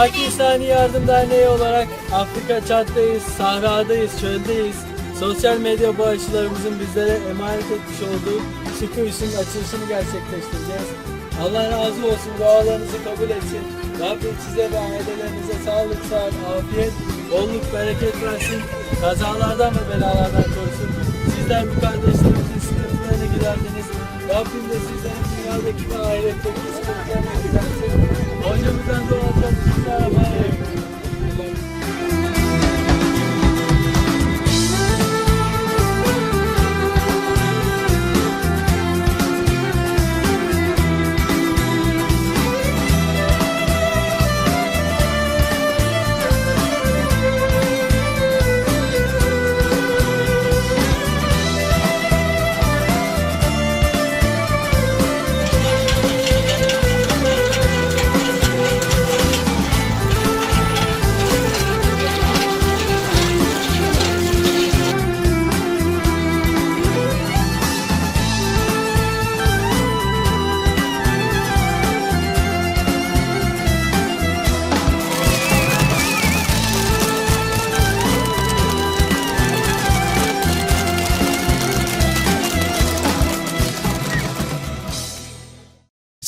Hak İnsani Yardım Derneği olarak Afrika Çat'tayız, sahradayız, çöldeyiz. Sosyal medya bağışçılarımızın bizlere emanet etmiş olduğu şu kuyusunun açılışını gerçekleştireceğiz. Allah razı olsun, dualarınızı kabul etsin. Rabbim size ve ailelerinize sağlık, sıhhat, afiyet, bolluk, bereket versin. Kazalardan ve belalardan korusun. Sizler bu kardeşlerimizin sıkıntılarını giderdiniz. Rabbim de sizlerin dünyadaki ve ahiretteki sıkıntılarını gidersin.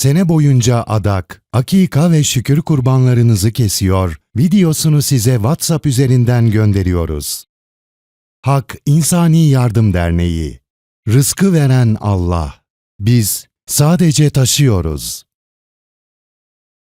Sene boyunca adak, akika ve şükür kurbanlarınızı kesiyor, videosunu size WhatsApp üzerinden gönderiyoruz. Hak İnsani Yardım Derneği Rızkı veren Allah. Biz sadece taşıyoruz.